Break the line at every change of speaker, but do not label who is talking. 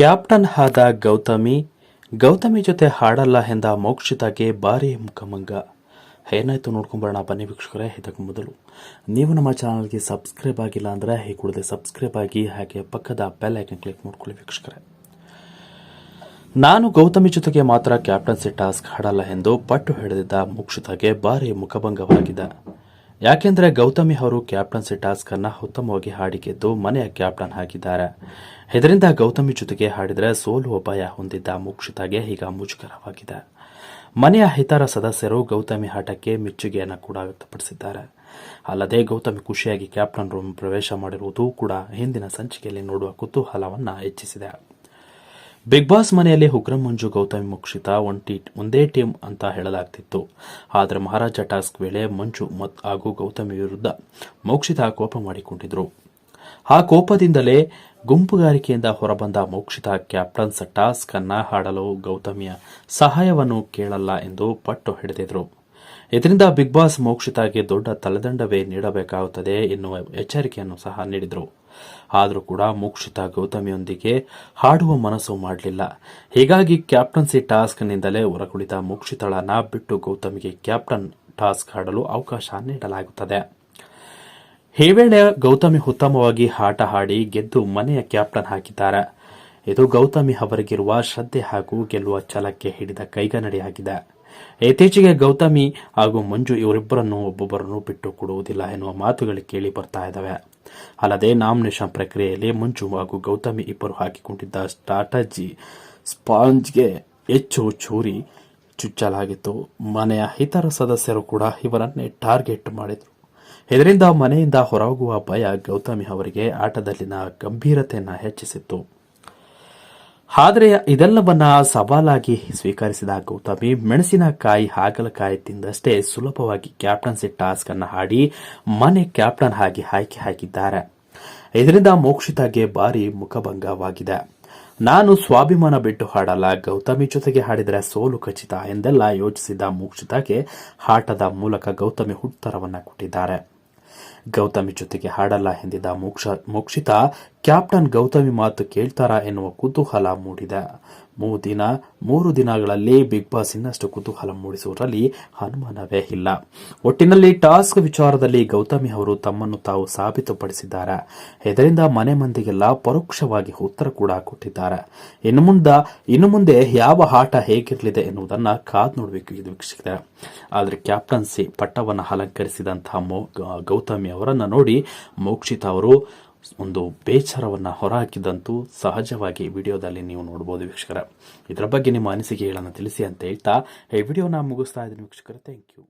Captain ಆದ ಗೌತಮಿ ಗೌತಮಿ ಜೊತೆ ಹಾಡಲ್ಲ ಎಂದ ಮೋಕ್ಷಿತಾಗೆ ಭಾರಿ ಮುಖಮಂಗ. ಏನಾಯ್ತು ನೋಡ್ಕೊಂಬರೋಣ, ಬನ್ನಿ ವೀಕ್ಷಕರೇ, ಇದಕ್ಕೆ ಮೊದಲು. ನೀವು ನಮ್ಮ ಚಾನಲ್ಗೆ ಸಬ್ಸ್ಕ್ರೈಬ್ ಆಗಿಲ್ಲ ಅಂದರೆ, ಈ ಕೂಡಲೇ ಸಬ್ಸ್ಕ್ರೈಬ್ ಆಗಿ, ಹಾಗೆ ಪಕ್ಕದ ಬೆಲ್ ಐಕನ್ ಕ್ಲಿಕ್ ಮಾಡ್ಕೊಳ್ಳಿ ವೀಕ್ಷಕರೇ. ನಾನು ಗೌತಮಿ ಜೊತೆಗೆ ಮಾತ್ರ ಕ್ಯಾಪ್ಟನ್ಸಿ ಟಾಸ್ಕ್ ಹಾಡಲ್ಲ ಎಂದು ಪಟ್ಟು ಹಿಡಿದಿದ್ದ ಮೋಕ್ಷಿತಾಗೆ ಭಾರಿ ಮುಖಭಂಗವಾಗಿದೆ. ಯಾಕೆಂದರೆ ಗೌತಮಿ ಅವರು ಕ್ಯಾಪ್ಟನ್ಸಿ ಟಾಸ್ಕ್ ಅನ್ನ ಉತ್ತಮವಾಗಿ ಹಾಡಿ ಗೆದ್ದು ಮನೆಯ ಕ್ಯಾಪ್ಟನ್ ಆಗಿದ್ದಾರೆ. ಇದರಿಂದ ಗೌತಮಿ ಜೊತೆಗೆ ಹಾಡಿದರೆ ಸೋಲು ಭಯ ಹೊಂದಿದ್ದ ಮುಕ್ಷಿತಾಗೆ ಈಗ ಮುಜುಗರವಾಗಿದೆ. ಮನೆಯ ಇತರ ಸದಸ್ಯರು ಗೌತಮಿ ಆಟಕ್ಕೆ ಮೆಚ್ಚುಗೆಯನ್ನು ಕೂಡ ವ್ಯಕ್ತಪಡಿಸಿದ್ದಾರೆ. ಅಲ್ಲದೆ ಗೌತಮಿ ಖುಷಿಯಾಗಿ ಕ್ಯಾಪ್ಟನ್ ರೂಮ್ ಪ್ರವೇಶ ಮಾಡಿರುವುದು ಕೂಡ ಹಿಂದಿನ ಸಂಚಿಕೆಯಲ್ಲಿ ನೋಡುವ ಕುತೂಹಲವನ್ನು ಹೆಚ್ಚಿಸಿದೆ. ಬಿಗ್ ಬಾಸ್ ಮನೆಯಲ್ಲಿ ಉಗ್ರ ಮಂಜು, ಗೌತಮಿ ಒನ್ ಟಿ, ಒಂದೇ ಟೀಮ್ ಅಂತ ಹೇಳಲಾಗ್ತಿತ್ತು. ಆದರೆ ಮಹಾರಾಜ ಟಾಸ್ಕ್ ವೇಳೆ ಮಂಜು ಮತ್ ಹಾಗೂ ಗೌತಮಿ ವಿರುದ್ಧ ಮೋಕ್ಷಿತ ಕೋಪ ಮಾಡಿಕೊಂಡಿದ್ರು. ಆ ಕೋಪದಿಂದಲೇ ಗುಂಪುಗಾರಿಕೆಯಿಂದ ಹೊರಬಂದ ಮೋಕ್ಷಿತ ಕ್ಯಾಪ್ಟನ್ಸ್ ಟಾಸ್ಕ್ ಅನ್ನ ಹಾಡಲು ಗೌತಮಿಯ ಸಹಾಯವನ್ನು ಕೇಳಲ್ಲ ಎಂದು ಪಟ್ಟು ಹಿಡಿದಿದ್ರು. ಇದರಿಂದ ಬಿಗ್ ಬಾಸ್ ಮೋಕ್ಷಿತಾಗೆ ದೊಡ್ಡ ತಲೆದಂಡವೇ ನೀಡಬೇಕಾಗುತ್ತದೆ ಎನ್ನುವ ಎಚ್ಚರಿಕೆಯನ್ನು ಸಹ ನೀಡಿದರು. ಆದರೂ ಕೂಡ ಮೋಕ್ಷಿತ ಗೌತಮಿಯೊಂದಿಗೆ ಹಾಡುವ ಮನಸ್ಸು ಮಾಡಲಿಲ್ಲ. ಹೀಗಾಗಿ ಕ್ಯಾಪ್ಟನ್ಸಿ ಟಾಸ್ಕ್ನಿಂದಲೇ ಹೊರಗುಳಿದ ಮೋಕ್ಷಿತಳನ್ನ ಬಿಟ್ಟು ಗೌತಮಿಗೆ ಕ್ಯಾಪ್ಟನ್ ಟಾಸ್ಕ್ ಹಾಡಲು ಅವಕಾಶ ನೀಡಲಾಗುತ್ತದೆ. ಈ ವೇಳೆ ಗೌತಮಿ ಉತ್ತಮವಾಗಿ ಆಟ ಹಾಡಿ ಗೆದ್ದು ಮನೆಯ ಕ್ಯಾಪ್ಟನ್ ಹಾಕಿದ್ದಾರೆ. ಇದು ಗೌತಮಿ ಅವರಿಗಿರುವ ಶ್ರದ್ಧೆ ಹಾಗೂ ಗೆಲ್ಲುವ ಛಲಕ್ಕೆ ಹಿಡಿದ ಕೈಗನ್ನಡಿಯಾಗಿದೆ. ಇತ್ತೀಚೆಗೆ ಗೌತಮಿ ಹಾಗೂ ಮಂಜು ಇವರಿಬ್ಬರನ್ನು ಒಬ್ಬೊಬ್ಬರನ್ನು ಬಿಟ್ಟು ಕೊಡುವುದಿಲ್ಲ ಎನ್ನುವ ಮಾತುಗಳು ಕೇಳಿ ಬರ್ತಾ ಇದ್ದಾವೆ. ಅಲ್ಲದೆ ನಾಮಿನೇಷನ್ ಪ್ರಕ್ರಿಯೆಯಲ್ಲಿ ಮಂಜು ಹಾಗೂ ಗೌತಮಿ ಇಬ್ಬರು ಹಾಕಿಕೊಂಡಿದ್ದ ಸ್ಟ್ರಾಟಜಿ ಸ್ಪಾಂಜ್ಗೆ ಹೆಚ್ಚು ಚೂರಿ ಚುಚ್ಚಲಾಗಿತ್ತು. ಮನೆಯ ಇತರ ಸದಸ್ಯರು ಕೂಡ ಇವರನ್ನೇ ಟಾರ್ಗೆಟ್ ಮಾಡಿದರು. ಇದರಿಂದ ಮನೆಯಿಂದ ಹೊರಹೋಗುವ ಭಯ ಗೌತಮಿ ಅವರಿಗೆ ಆಟದಲ್ಲಿನ ಗಂಭೀರತೆಯನ್ನು ಹೆಚ್ಚಿಸಿತ್ತು. ಆದರೆ ಇದೆಲ್ಲವನ್ನ ಸವಾಲಾಗಿ ಸ್ವೀಕರಿಸಿದ ಗೌತಮಿ, ಮೆಣಸಿನಕಾಯಿ ಹಾಗಲಕಾಯಿ ತಿಂದಷ್ಟೇ ಸುಲಭವಾಗಿ ಕ್ಯಾಪ್ಟನ್ಸಿ ಟಾಸ್ಕ್ ಅನ್ನು ಹಾಡಿ ಮನೆ ಕ್ಯಾಪ್ಟನ್ ಆಗಿ ಆಯ್ಕೆ ಹಾಕಿದ್ದಾರೆ ಇದರಿಂದ ಮೋಕ್ಷಿತಾಗೆ ಭಾರಿ ಮುಖಭಂಗವಾಗಿದೆ. ನಾನು ಸ್ವಾಭಿಮಾನ ಬಿಟ್ಟು ಹಾಡಲ್ಲ, ಗೌತಮಿ ಜೊತೆಗೆ ಹಾಡಿದರೆ ಸೋಲು ಖಚಿತ ಎಂದೆಲ್ಲ ಯೋಚಿಸಿದ ಮೋಕ್ಷಿತಾಗೆ ಆಟದ ಮೂಲಕ ಗೌತಮಿ ಉತ್ತರವನ್ನ ಕೊಟ್ಟಿದ್ದಾರೆ. ಗೌತಮಿ ಜೊತೆಗೆ ಹಾಡಲ್ಲ ಎಂದಿದ್ದ ಮೋಕ್ಷ ಮೋಕ್ಷಿತ ಕ್ಯಾಪ್ಟನ್ ಗೌತಮಿ ಮಾತು ಕೇಳ್ತಾರಾ ಎನ್ನುವ ಕುತೂಹಲ ಮೂಡಿದೆ. ಮೂರು ದಿನ, ಮೂರು ದಿನಗಳಲ್ಲಿ ಬಿಗ್ ಬಾಸ್ ಇನ್ನಷ್ಟು ಕುತೂಹಲ ಮೂಡಿಸುವುದರಲ್ಲಿ ಅನುಮಾನವೇ ಇಲ್ಲ. ಒಟ್ಟಿನಲ್ಲಿ ಟಾಸ್ಕ್ ವಿಚಾರದಲ್ಲಿ ಗೌತಮಿ ಅವರು ತಮ್ಮನ್ನು ತಾವು ಸಾಬೀತುಪಡಿಸಿದ್ದಾರೆ. ಇದರಿಂದ ಮನೆ ಮಂದಿಗೆಲ್ಲ ಪರೋಕ್ಷವಾಗಿ ಉತ್ತರ ಕೂಡ ಕೊಟ್ಟಿದ್ದಾರೆ. ಇನ್ನು ಮುಂದ, ಇನ್ನು ಮುಂದೆ ಯಾವ ಆಟ ಹೇಗಿರಲಿದೆ ಎನ್ನುವುದನ್ನು ಕಾದ್ ನೋಡಬೇಕು ಇದು ವೀಕ್ಷಿಸಿದೆ ಆದರೆ ಕ್ಯಾಪ್ಟನ್ಸಿ ಪಟ್ಟವನ್ನು ಅಲಂಕರಿಸಿದಂತಹ ಗೌತಮಿ ಅವರನ್ನು ನೋಡಿ ಮೋಕ್ಷಿತ ಅವರು ಒಂದು ಬೇಚಾರವನ್ನು ಹೊರಹಾಕಿದಂತೂ ಸಹಜವಾಗಿ ವಿಡಿಯೋದಲ್ಲಿ ನೀವು ನೋಡಬಹುದು ವೀಕ್ಷಕರ. ಇದರ ಬಗ್ಗೆ ನಿಮ್ಮ ಅನಿಸಿಕೆಗಳನ್ನು ತಿಳಿಸಿ ಅಂತ ಹೇಳ್ತಾ, ಈ ವಿಡಿಯೋನ ಮುಗಿಸ್ತಾ ಇದ್ದೀನಿ ವೀಕ್ಷಕರ. Thank you